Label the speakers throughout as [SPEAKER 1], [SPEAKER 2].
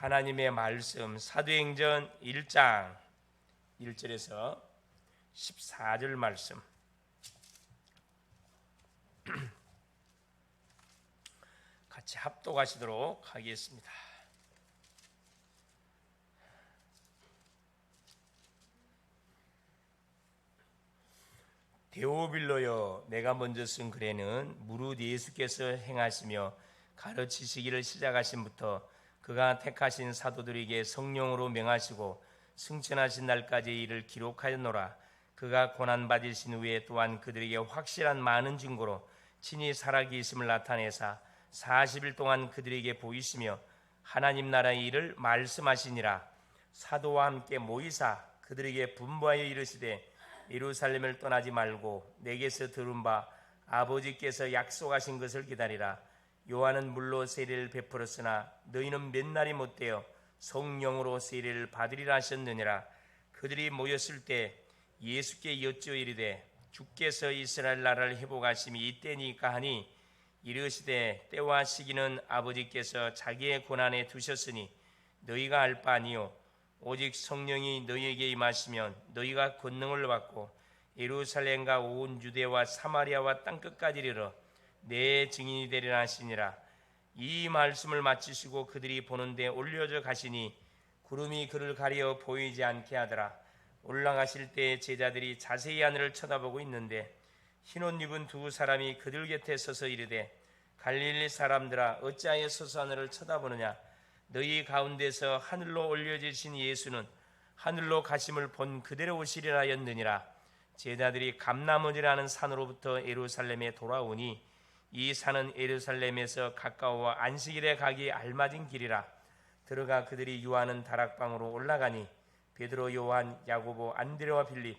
[SPEAKER 1] 하나님의 말씀 사도행전 1장 1절에서 14절 말씀 같이 합독하시도록 하겠습니다. 데오빌로여 내가 먼저 쓴 글에는 무릇 예수께서 행하시며 가르치시기를 시작하신부터 그가 택하신 사도들에게 성령으로 명하시고 승천하신 날까지 이를 기록하였노라. 그가 고난 받으신 후에 또한 그들에게 확실한 많은 증거로 친히 살아 계심을 나타내사 40일 동안 그들에게 보이시며 하나님 나라의 일을 말씀하시니라. 사도와 함께 모이사 그들에게 분부하여 이르시되 예루살렘을 떠나지 말고 내게서 들은 바 아버지께서 약속하신 것을 기다리라 요한은 물로 세례를 베풀었으나 너희는 몇 날이 못되어 성령으로 세례를 받으리라 하셨느니라. 그들이 모였을 때 예수께 여쭈어 이르되 주께서 이스라엘 나라를 회복하심이 이때니까 하니 이르시되 때와 시기는 아버지께서 자기의 고난에 두셨으니 너희가 알 바 아니요. 오직 성령이 너희에게 임하시면 너희가 권능을 받고 예루살렘과 온 유대와 사마리아와 땅 끝까지 이르러 내 증인이 되리라 하시니라. 이 말씀을 마치시고 그들이 보는데 올려져 가시니 구름이 그를 가려 보이지 않게 하더라. 올라가실 때 제자들이 자세히 하늘을 쳐다보고 있는데 흰옷 입은 두 사람이 그들 곁에 서서 이르되 갈릴리 사람들아 어찌하여 서서 하늘을 쳐다보느냐? 너희 가운데서 하늘로 올려지신 예수는 하늘로 가심을 본 그대로 오시리라 하였느니라. 제자들이 감나무지라는 산으로부터 예루살렘에 돌아오니 이 산은 예루살렘에서 가까워 안식일에 가기 알맞은 길이라. 들어가 그들이 유하는 다락방으로 올라가니 베드로 요한 야고보 안드레와 빌립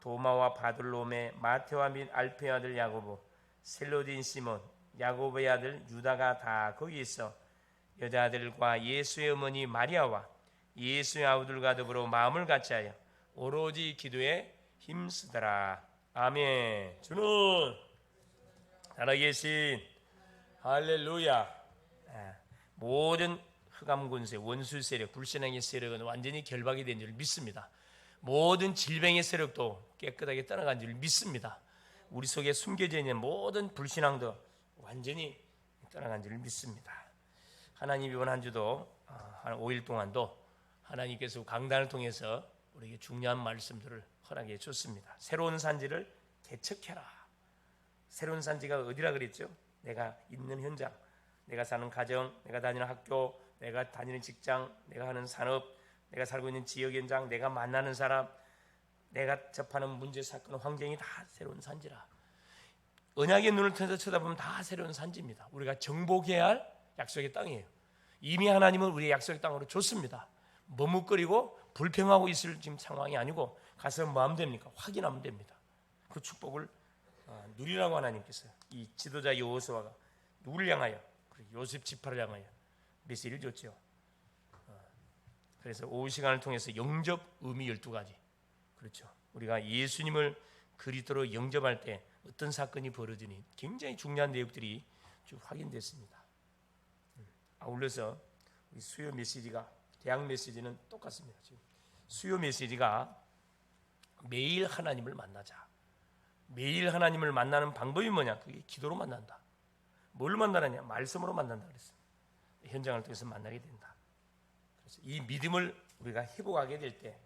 [SPEAKER 1] 도마와 바들로메 마테와 및 알페 아들 야고보 셀로딘 시몬 야고보의 아들 유다가 다 거기 있어 여자들과 예수의 어머니 마리아와 예수의 아우들과 더불어 마음을 같이 하여 오로지 기도에 힘쓰더라. 아멘. 주는 살아계신 할렐루야. 아, 모든 흑암 군세 원수 세력 불신앙의 세력은 완전히 결박이 된 줄 믿습니다. 모든 질병의 세력도 깨끗하게 떠나간 줄 믿습니다. 우리 속에 숨겨져 있는 모든 불신앙도 완전히 떠나간 줄 믿습니다. 하나님 이번 한 주도 아, 한 5일 동안도 하나님께서 강단을 통해서 우리에게 중요한 말씀들을 허락해 줬습니다. 새로운 산지를 개척해라 새로운 산지가 어디라 그랬죠? 내가 있는 현장, 내가 사는 가정, 내가 다니는 학교, 내가 다니는 직장, 내가 하는 산업, 내가 살고 있는 지역 현장, 내가 만나는 사람, 내가 접하는 문제 사건 환경이 다 새로운 산지라. 언약의 눈을 통해서 쳐다보면 다 새로운 산지입니다. 우리가 정복해야 할 약속의 땅이에요. 이미 하나님은 우리의 약속의 땅으로 줬습니다. 머뭇거리고 불평하고 있을 지금 상황이 아니고 가서 뭐 하면 됩니까? 확인하면 됩니다. 그 축복을 어, 누리라고 하나님께서 이 지도자 여호수아가 누구를 향하여 요셉 지파를 향하여 메시지를 줬죠. 어, 그래서 오후 시간을 통해서 영접 의미 12가지. 그렇죠. 우리가 예수님을 그리스도로 영접할 때 어떤 사건이 벌어지니 굉장히 중요한 내용들이 쭉 확인됐습니다. 음, 아울러서 수요 메시지가 대학 메시지는 똑같습니다. 지금 수요 메시지가 매일 하나님을 만나자. 매일 하나님을 만나는 방법이 뭐냐? 그게 기도로 만난다. 뭘 만나느냐? 말씀으로 만난다 그랬어요. 현장을 통해서 만나게 된다. 그래서 이 믿음을 우리가 회복하게 될 때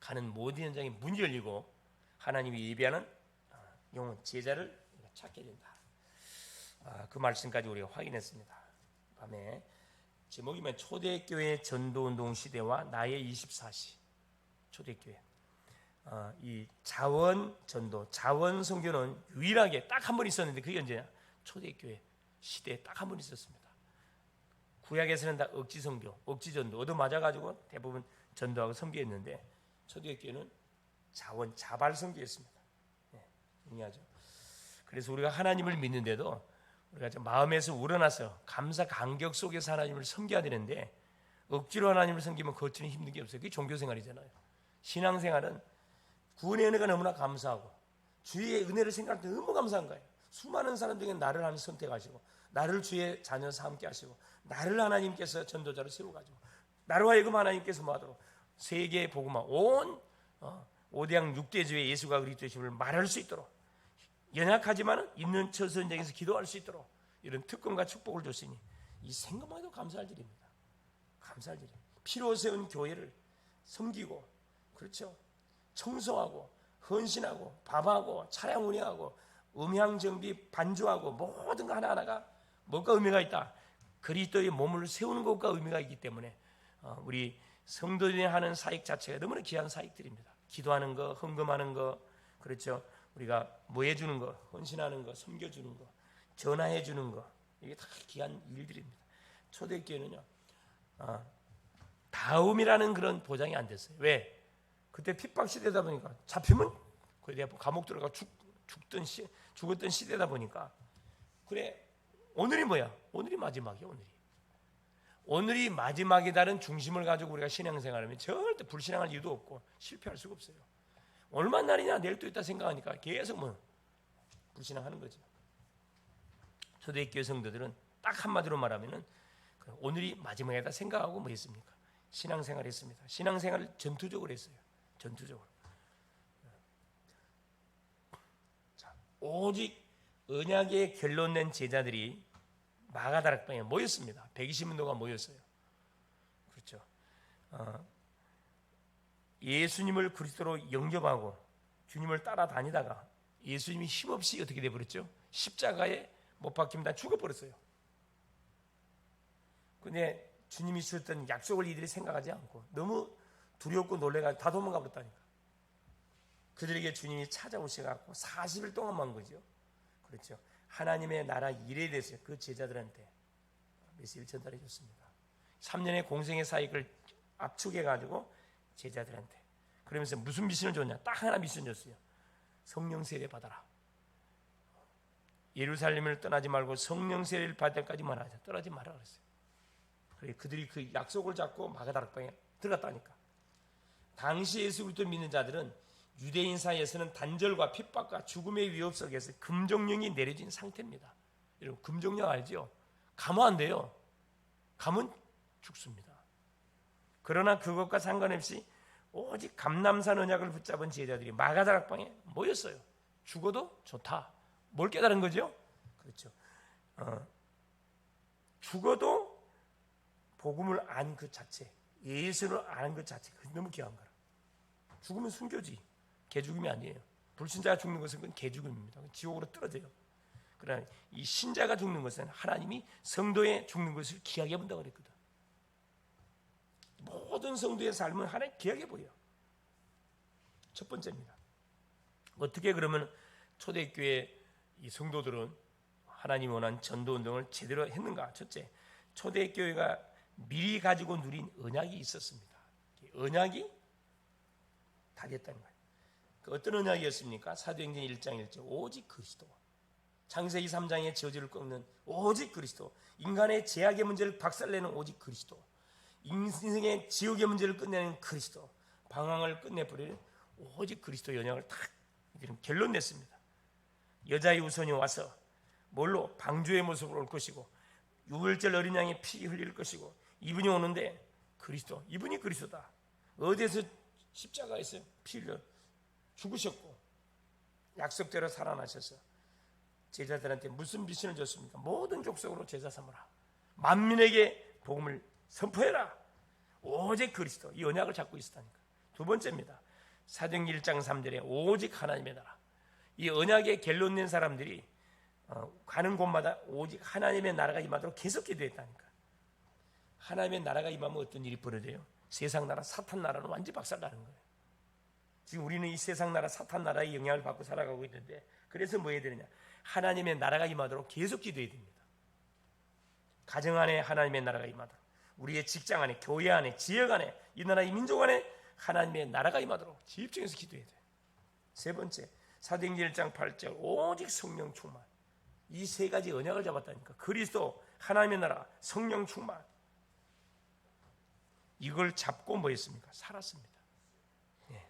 [SPEAKER 1] 가는 모든 현장에 문이 열리고 하나님이 예비하는 아, 영혼 제자를 찾게 된다. 아, 그 말씀까지 우리가 확인했습니다. 밤에 제목이면 초대교회 전도운동 시대와 나의 24시 초대교회 어, 이 자원 전도, 자원 선교는 유일하게 딱 한 번 있었는데 그게 언제냐? 초대교회 시대에 딱 한 번 있었습니다. 구약에서는 다 억지 선교, 억지 전도 얻어 맞아 가지고 대부분 전도하고 선교했는데 초대교회는 자원 자발 선교였습니다. 네, 중요하죠. 그래서 우리가 하나님을 믿는데도 우리가 좀 마음에서 우러나서 감사 감격 속에서 하나님을 섬겨야 되는데 억지로 하나님을 섬기면 겉으로 힘든 게 없어요. 그게 종교 생활이잖아요. 신앙 생활은 구원의 은혜가 너무나 감사하고 주의 은혜를 생각할 때 너무 감사한 거예요. 수많은 사람 중에 나를 하나 선택하시고 나를 주의 자녀 삼게 하시고 나를 하나님께서 전도자로 세워가지고 나로 하여금 하나님께서 뭐하도록 세계 복음화 온 어, 오대양 육대주의 예수가 그리스도심을 말할 수 있도록 연약하지만 있는 처선장에서 기도할 수 있도록 이런 특권과 축복을 줬으니 이 생각만 해도 감사할 일입니다. 감사할 일입니다. 피로 세운 교회를 섬기고 그렇죠. 청소하고 헌신하고 밥하고 차량 운행하고 음향 정비 반주하고 모든 거 하나하나가 뭔가 의미가 있다. 그리스도의 몸을 세우는 것과 의미가 있기 때문에 어, 우리 성도들이 하는 사역 자체가 너무나 귀한 사역들입니다. 기도하는 거, 헌금하는 거, 그렇죠. 우리가 뭐 해주는 거, 헌신하는 거, 섬겨주는 거, 전화해 주는 거, 이게 다 귀한 일들입니다. 초대교회는요, 어, 다음이라는 그런 보장이 안 됐어요. 왜? 그때 핍박 시대다 보니까 잡히면 그래 감옥 들어가 죽, 죽던 시, 죽었던 시대다 보니까 그래 오늘이 뭐야? 오늘이 마지막이야 오늘이. 오늘이 마지막이다는 중심을 가지고 우리가 신앙생활하면 절대 불신앙할 이유도 없고 실패할 수가 없어요. 얼마 날이냐 내일 또 있다 생각하니까 계속 뭐 불신앙하는 거죠. 초대교회 성도들은 딱 한마디로 말하면은 그 오늘이 마지막이다 생각하고 뭐 했습니까? 신앙생활 했습니다. 신앙생활을 전투적으로 했어요. 전투적으로. 자, 오직 언약의 결론 낸 제자들이 마가다락방에 모였습니다. 120명도가 모였어요. 그렇죠. 어, 예수님을 그리스도로 영접하고 주님을 따라다니다가 예수님이 힘없이 어떻게 돼버렸죠? 십자가에 못 박힙니다. 죽어버렸어요. 근데 주님이 주셨던 약속을 이들이 생각하지 않고 너무 두렵고 놀래가 다 도망가 버렸다니까. 그들에게 주님이 찾아오셔갖고 40일 동안만 거죠. 그렇죠. 하나님의 나라 일에 대해서 그 제자들한테 메시지를 전달해 줬습니다. 3년의 공생의 사역을 압축해 가지고 제자들한테 그러면서 무슨 미션을 줬냐? 딱 하나 미션 줬어요. 성령 세례 받아라. 예루살렘을 떠나지 말고 성령 세례를 받을 때까지만 하자. 떠나지 말라 그랬어요. 그래 그들이 그 약속을 잡고 마가다락방에 들어갔다니까. 당시 예수 그리스도 믿는 자들은 유대인 사이에서는 단절과 핍박과 죽음의 위협 속에서 금종령이 내려진 상태입니다. 여러분 금종령 알죠? 가면 안 돼요. 가면 죽습니다. 그러나 그것과 상관없이 오직 감남산 언약을 붙잡은 제자들이 마가다락방에 모였어요. 죽어도 좋다. 뭘 깨달은 거죠? 그렇죠. 어, 죽어도 복음을 안 그 자체, 예수를 아는 그 자체, 그 너무 귀한 거라. 죽으면 순교지. 개죽음이 아니에요. 불신자가 죽는 것은 그건 개죽음입니다. 지옥으로 떨어져요. 그러나 이 신자가 죽는 것은 하나님이 성도의 죽는 것을 귀하게 본다고 그랬거든. 모든 성도의 삶은 하나님 귀하게 보여. 첫 번째입니다. 어떻게 그러면 초대교회 이 성도들은 하나님 원한 전도 운동을 제대로 했는가? 첫째, 초대교회가 미리 가지고 누린 언약이 있었습니다. 언약이 다 됐다는 거예요. 그 어떤 언약이었습니까? 사도행전 1장 1절 오직 그리스도. 창세기 3장의 저주를 꺾는 오직 그리스도. 인간의 제약의 문제를 박살내는 오직 그리스도. 인생의 지옥의 문제를 끝내는 그리스도. 방황을 끝내버리는 오직 그리스도 연약을 딱 결론 냈습니다. 여자의 우선이 와서 뭘로 방주의 모습으로 올 것이고 유월절 어린 양의 피 흘릴 것이고 이분이 오는데 그리스도 이분이 그리스도다. 어디에서 십자가에서 피 흘려 죽으셨고 약속대로 살아나셔서 제자들한테 무슨 미션을 줬습니까? 모든 족속으로 제자 삼으라. 만민에게 복음을 선포해라. 오직 그리스도 이 언약을 잡고 있었다니까. 두 번째입니다. 사도행 1장 3절에 오직 하나님의 나라. 이 언약에 결론 낸 사람들이 어, 가는 곳마다 오직 하나님의 나라가 임하도록 계속 기도했다니까. 하나님의 나라가 임하면 어떤 일이 벌어져요? 세상 나라, 사탄 나라는 완전 박살나는 거예요. 지금 우리는 이 세상 나라, 사탄 나라의 영향을 받고 살아가고 있는데 그래서 뭐 해야 되느냐? 하나님의 나라가 임하도록 계속 기도해야 됩니다. 가정 안에 하나님의 나라가 임하도록 우리의 직장 안에, 교회 안에, 지역 안에, 이 나라의 민족 안에 하나님의 나라가 임하도록 집중해서 기도해야 돼요. 세 번째, 사도행전 1장 8절 오직 성령 충만. 이 세 가지 언약을 잡았다니까. 그리스도, 하나님의 나라, 성령 충만. 이걸 잡고 뭐 했습니까? 살았습니다. 예.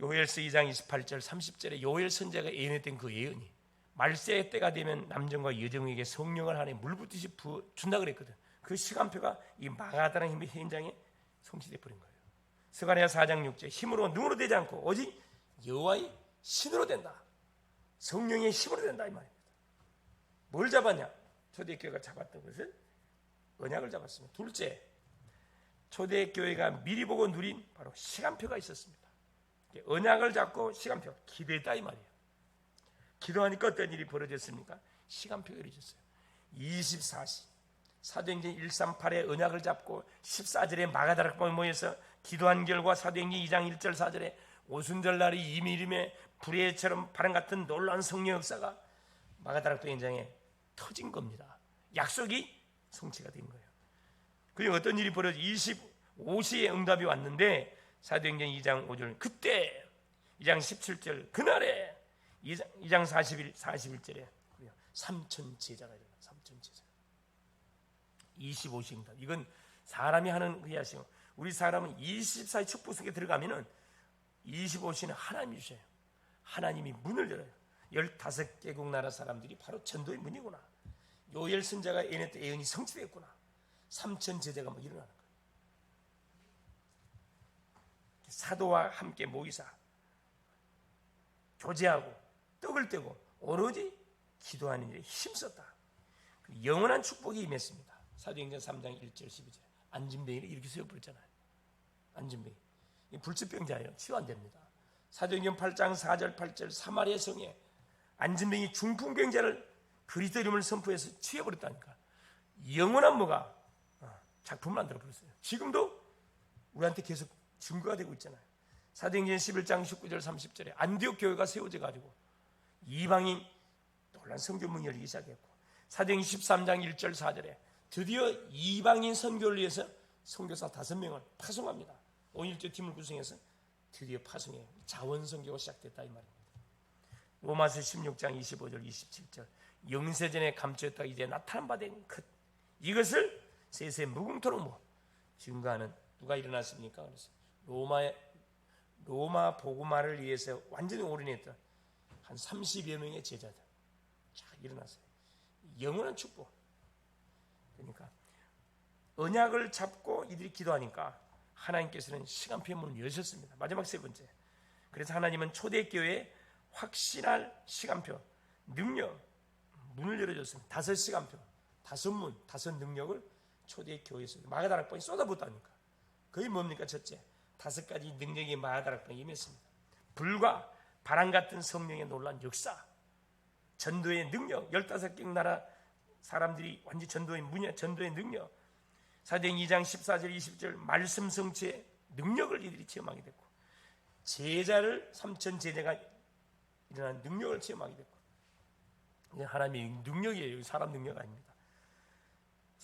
[SPEAKER 1] 요엘서 2장 28절 30절에 요엘 선자가 예언했던 그 예언이 말세 때가 되면 남정과 여정에게 성령을 하나님 물붓듯이 준다 그랬거든. 그 시간표가 이 마가다라는 힘의 현장에 성취돼 버린 거예요. 스가랴 4장 6절 힘으로 능으로 되지 않고 오직 여호와의 신으로 된다. 성령의 힘으로 된다 이 말입니다. 뭘 잡았냐? 초대교회가 잡았던 것은 언약을 잡았습니다. 둘째, 초대교회가 미리 보고 누린 바로 시간표가 있었습니다. 언약을 잡고 시간표 기도했다 이 말이에요. 기도하니까 어떤 일이 벌어졌습니까? 시간표가 이루어졌어요. 24시 사도행전 138의 언약을 잡고 14절에 마가다락방에 모여서 기도한 결과 사도행전 2장 1절 4절에 오순절 날이 이미림에 불의처럼 바람 같은 놀라운 성령 역사가 마가다락방 현장에 터진 겁니다. 약속이 성취가 된 거예요. 그리고 어떤 일이 벌어져 25시에 응답이 왔는데 사도행전 2장 5절 그때 2장 17절 그날에 2장, 2장 41 41절에 3천 제자가 일어나 3천 제자 25시 응답 이건 사람이 하는 의하시고 우리 사람은 24시 축복 속에 들어가면은 25시는 하나님이 주셔요. 하나님이 문을 열어요. 15개국 나라 사람들이 바로 전도의 문이구나. 요엘 선자가 예언 때 예언이 성취됐구나. 3천 제자가 뭐 일어나는 거예요. 사도와 함께 모이사 교제하고 떡을 떼고 오로지 기도하는 일에 힘썼다. 그 영원한 축복이 임했습니다. 사도행전 3장 1절 12절 안진뱅이를 이렇게 세워버렸잖아요. 안진뱅이 불치병자예요. 치유 안 됩니다. 사도행전 8장 4절 8절 사마리아 성에 안진뱅이 중풍병자를 그리스도 이름을 선포해서 치워버렸다니까. 영원한 뭐가 어, 작품을 만들어 버렸어요. 지금도 우리한테 계속 증거가 되고 있잖아요. 사도행전 11장 19절 30절에 안디옥 교회가 세워져 가지고 이방인 놀란 성교문이 열리기 시작했고 사도행전 13장 1절 4절에 드디어 이방인 선교를 위해서 선교사 다섯 명을 파송합니다. 오일조 팀을 구성해서 드디어 파송해 자원 선교가 시작됐다 이 말입니다. 로마서 16장 25절 27절 영세전에 감추었다 이제 나타난 바 된 것 이것을 세세 무궁토록 뭐 증거하는 누가 일어났습니까? 그래서 로마의 로마 복음화를 위해서 완전히 올인했던 한 30여 명의 제자들 자 일어났어요. 영원한 축복. 그러니까 언약을 잡고 이들이 기도하니까 하나님께서는 시간표의 문을 여셨습니다. 마지막 세 번째. 그래서 하나님은 초대교회에 확신할 시간표, 능력, 문을 열어줬습니다. 다섯 시간표, 다섯 문, 다섯 능력을 초대 교회에서 마가다락방에 쏟아붓다니까. 그게 뭡니까? 첫째, 다섯 가지 능력이 마가다락방에 임했습니다. 불과 바람 같은 성령의 놀란 역사, 전도의 능력, 열다섯 개 나라 사람들이 완전 전도의 문야, 전도의 능력, 사도행 2장 14절 20절 말씀 성취의 능력을 이들이 체험하게 됐고 제자를 3천 제자가 일어난 능력을 체험하게 됐고 이게 하나님의 능력이에요. 사람 능력 아닙니다.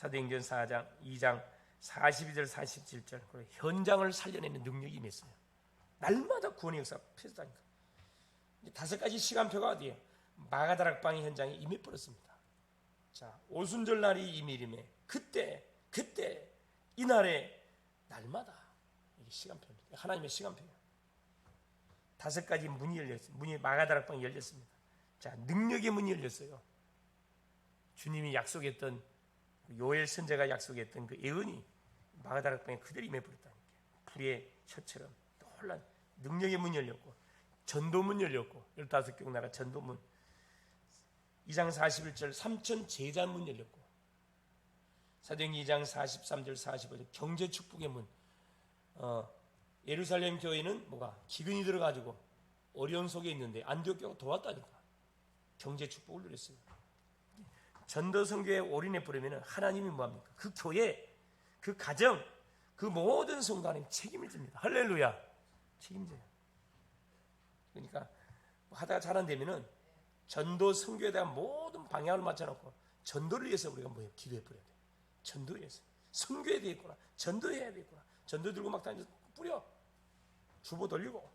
[SPEAKER 1] 사도행전 4장 2장 42절 47절 그리고 현장을 살려내는 능력이 임했어요. 날마다 구원의 역사 펼쳐다니까. 다섯 가지 시간표가 어디에 마가다락방의 현장에 임해버렸습니다. 자 오순절 날이 이미림에 그때 그때 이날에 날마다 이게 시간표입니다. 하나님의 시간표예요. 다섯 가지 문이 열렸어요. 문이 마가다락방이 열렸습니다. 자, 능력의 문이 열렸어요. 주님이 약속했던 그 요엘 선제가 약속했던 그 예언이 마가다락방에 그대로 임해버렸다니까. 불의 셔처럼 놀란 능력의 문이 열렸고 전도문 열렸고 열다섯 개 나라 전도문 2장 41절 삼천 제자 문 열렸고 사도행 2장 43절 45절 경제 축복의 문. 어, 예루살렘 교회는 뭐가 기근이 들어가지고 어려운 속에 있는데 안디옥 교가 도왔다니까. 경제 축복을 누렸어요. 전도 선교에 올인해 버리면 하나님이 뭐합니까? 그 교회, 그 가정, 그 모든 성도님 책임을 집니다. 할렐루야. 책임져요. 그러니까 뭐 하다가 잘 안 되면은 전도 선교에 대한 모든 방향을 맞춰놓고 전도를 위해서 우리가 뭐예요? 기도해 버려야 돼. 전도해서 선교해야 되겠구나. 전도해야 되겠구나. 전도 들고 막 다니면서 뿌려. 주보 돌리고.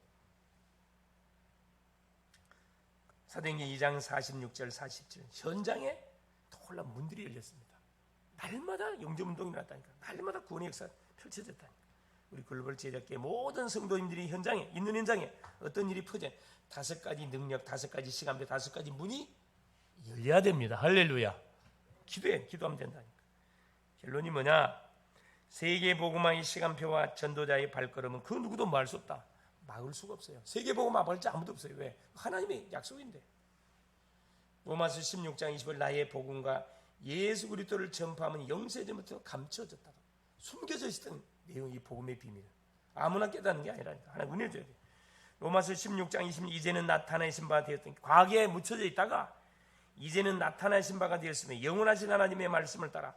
[SPEAKER 1] 사도행전 2장 46절 47절 현장에 놀란 문들이 열렸습니다. 날마다 영접운동이 났다니까. 날마다 구원의 역사 펼쳐졌다니까. 우리 글로벌 제작계 모든 성도님들이 현장에 있는 현장에 어떤 일이 퍼져 다섯 가지 능력, 다섯 가지 시간표, 다섯 가지 문이 열려야 됩니다. 할렐루야. 기도해, 기도하면 된다니까. 결론이 뭐냐? 세계 복음화의 시간표와 전도자의 발걸음은 그 누구도 뭐할수 없다. 막을 수가 없어요. 세계 복음화 막을 자 아무도 없어요. 왜? 하나님의 약속인데. 로마서 16장 20절 나의 복음과 예수 그리스도를 전파하면 영세전부터 감춰졌다가 숨겨져 있었던 내용이 복음의 비밀. 아무나 깨닫는 게 아니라니까. 하나님 은혜 줘야 돼. 로마서 16장 20절 이제는 나타나신 바 되었던 과거에 묻혀져 있다가 이제는 나타나신 바가 되었으며 영원하신 하나님의 말씀을 따라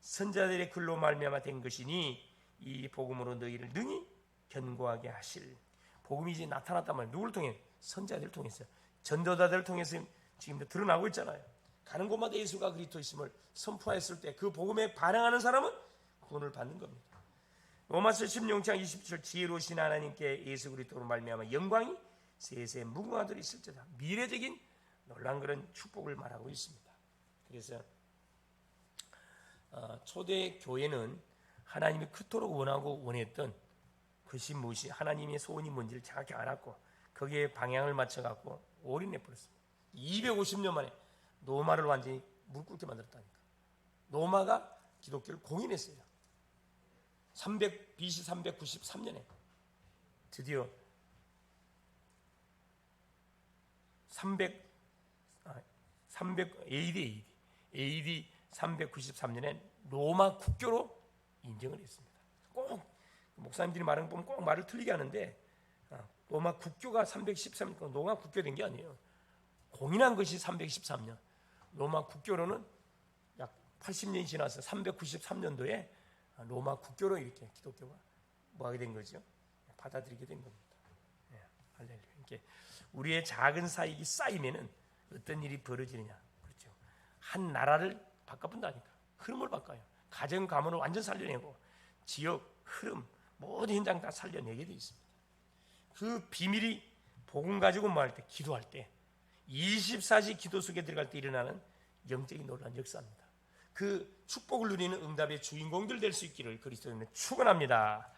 [SPEAKER 1] 선자들의 글로 말미암아 된 것이니 이 복음으로 너희를 능히 견고하게 하실 복음이 이제 나타났단 말이에요. 누구를 통해? 선자들을 통해서 전도자들을 통해서 지금도 드러나고 있잖아요. 가는 곳마다 예수가 그리스도 있음을 선포했을 때 그 복음에 반응하는 사람은 구원을 받는 겁니다. 로마서 16장 27절 지혜로우신 하나님께 예수 그리스도로 말미암아 영광이 세세 무궁하도록 있을지다. 미래적인 놀란 그런 축복을 말하고 있습니다. 그래서 어, 초대 교회는 하나님이 그토록 원하고 원했던 것이 무엇이 하나님의 소원이 뭔지를 정확히 알았고 거기에 방향을 맞춰 갖고 올인해 버렸습니다. 250년 만에 로마를 완전히 물 끓게 만들었다니까. 로마가 기독교를 공인했어요. 300 BC 393년에 드디어 300 아, 300 AD AD 393년에 로마 국교로 인정을 했습니다. 꼭 목사님들이 말하는 거 보면 꼭 말을 틀리게 하는데 아, 로마 국교가 313년 로마 국교된 게 아니에요. 공인한 것이 313년. 로마 국교로는 약 80년이 지나서 393년도에 로마 국교로 이렇게 기독교가 뭐하게 된 거죠? 받아들이게 된 겁니다. 예, 할렐루야. 이렇게 우리의 작은 사익이 쌓이면은 어떤 일이 벌어지느냐? 그렇죠. 한 나라를 바꿔본다니까. 흐름을 바꿔요. 가정 가문을 완전 살려내고 지역 흐름 모든 현장 다 살려내게 돼 있습니다. 그 비밀이 복음 가지고 말할 때 기도할 때 24시 기도 속에 들어갈 때 일어나는 영적인 놀란 역사입니다. 그 축복을 누리는 응답의 주인공들 될 수 있기를 그리스도인은 축원합니다.